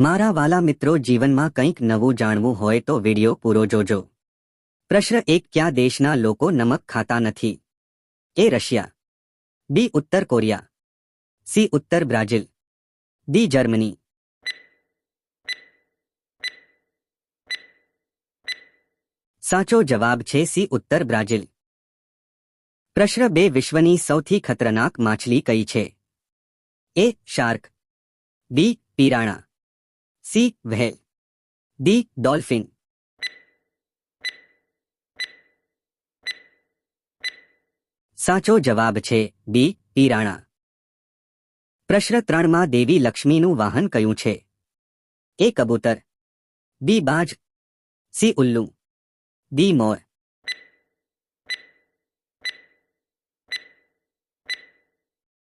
મારા વાલા મિત્રો જીવનમાં કંઈક નવું જાણવું હોય તો વિડિયો પૂરો જોજો. પ્રશ્ન એક, કયા દેશના લોકો નમક ખાતા નથી? A, Russia. બી, ઉત્તર કોરિયા. સી, ઉત્તર બ્રાઝિલ. D, Germany. સાચો જવાબ છે સી, ઉત્તર બ્રાઝિલ. પ્રશ્ન બે, વિશ્વની સૌથી ખતરનાક માછલી કઈ છે? A, shark. B, piranha. C whale D dolphin સાચો જવાબ છે, બી પીરાણા પ્રશ્ન ત્રણમાં દેવી લક્ષ્મીનું વાહન કયું છે? એ કબૂતર. બી, બાજ. સી, ઉલ્લુ. ડી, મોર.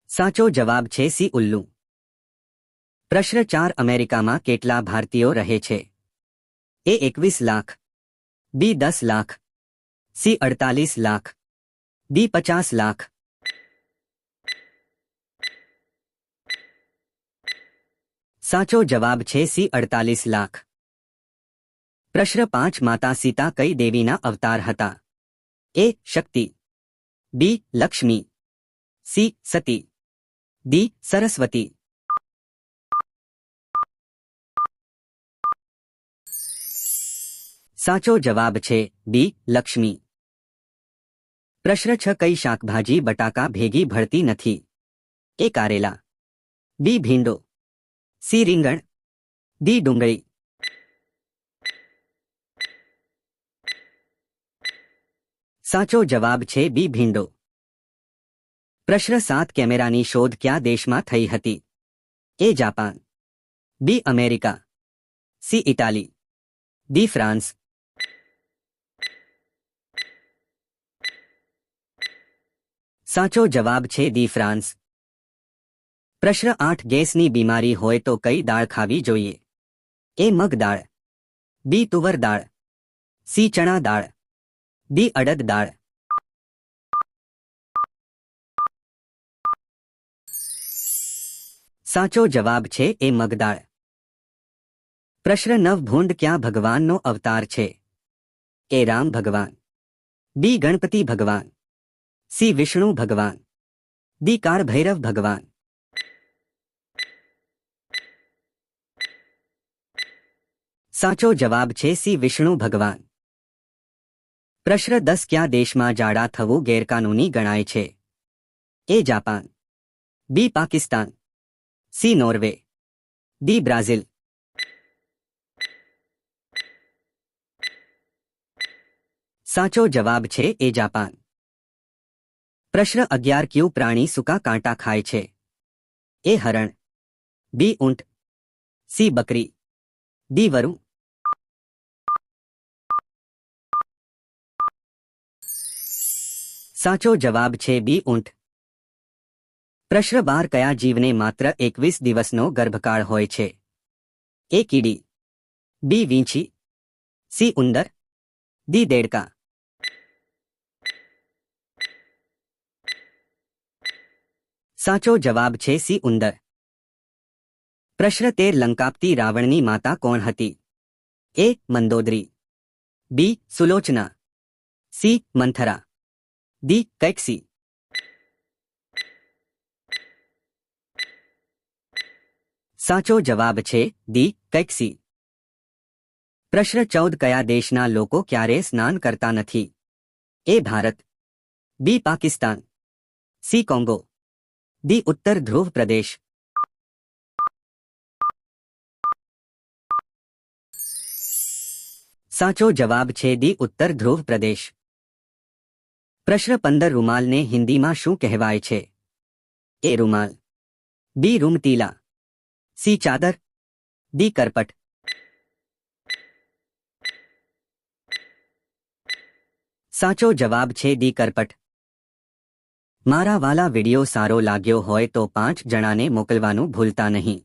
સાચો જવાબ છે, સી, ઉલ્લુ. પ્રશ્ન ચાર અમેરિકામાં કેટલા ભારતીયો રહે છે? એ એકવીસ લાખ. બી દસ લાખ. સી અડતાલીસ લાખ. ડી પચાસ લાખ. સાચો જવાબ છે સી અડતાલીસ લાખ. પ્રશ્ન પાંચ માતા સીતા કઈ દેવીના અવતાર હતા? A Shakti. B Lakshmi. C Sati. D Saraswati. સાચો જવાબ છે બી લક્ષ્મી પ્રશ્ન છ કઈ શાકભાજી બટાકા ભેગી ભળતી નથી એ કારેલા બી ભીંડો સી રીંગણ ડી ડુંગળી સાચો જવાબ છે બી ભીંડો પ્રશ્ન સાત કેમેરાની શોધ કયા દેશમાં થઈ હતી A Japan B America C Italy D France સાચો જવાબ છે દી ફ્રાન્સ. પ્રશ્ન આઠ, ગેસની બીમારી હોય તો કઈ દાળ ખાવી જોઈએ? એ મગ દાળ. બી, તુવર દાળ. સી, ચણા દાળ. ડી, અડદ દાળ. સાચો જવાબ છે એ મગદાળ પ્રશ્ન નવ, ભૂંડ ક્યાં ભગવાનનો અવતાર છે? એ રામ ભગવાન. બી, ગણપતિ ભગવાન. સી વિષ્ણુ ભગવાન. દી કાળ ભૈરવ ભગવાન. સાચો જવાબ છે સી વિષ્ણુ ભગવાન. પ્રશ્ન દસ ક્યાં દેશમાં જાડા થવું ગેરકાનૂની ગણાય છે? A Japan. B Pakistan. C Norway. D Brazil. સાચો જવાબ છે એ જાપાન. પ્રશ્ન અગિયાર ક્યુ પ્રાણી સૂકા કાંટા ખાય છે? એ હરણ, બી ઊંટ, સી બકરી, ડી વરુ. સાચો જવાબ છે બી ઊંટ. પ્રશ્ન બાર કયા જીવને માત્ર એકવીસ દિવસનો ગર્ભકાળ હોય છે? એ કીડી, બી વીંછી, સી ઉંદર, ડી દેડકા. સાચો જવાબ છે સી ઉંદર. પ્રશ્ન તેર લંકાપતી રાવણની માતા કોણ હતી? A Mandodari. B Sulochana. C Manthara. D Kaikesi સાચો જવાબ છે દી કૈક્સી પ્રશ્ન ચૌદ કયા દેશના લોકો ક્યારે સ્નાન કરતા નથી? A Bharat. B Pakistan. C Congo. D ઉત્તર ધ્રુવ પ્રદેશ સાચો જવાબ છે ડી ઉત્તર ધ્રુવ પ્રદેશ પ્રશ્ન પંદર રૂમાલને હિન્દીમાં શું કહેવાય છે એ રૂમાલ બી રૂમતીલા સી ચાદર ડી કરપટ સાચો જવાબ છે ડી કરપટ મારા વાલા વીડિયો સારો લાગ્યો હોય તો પાંચ જણાને મોકલવાનું ભૂલતા નહીં.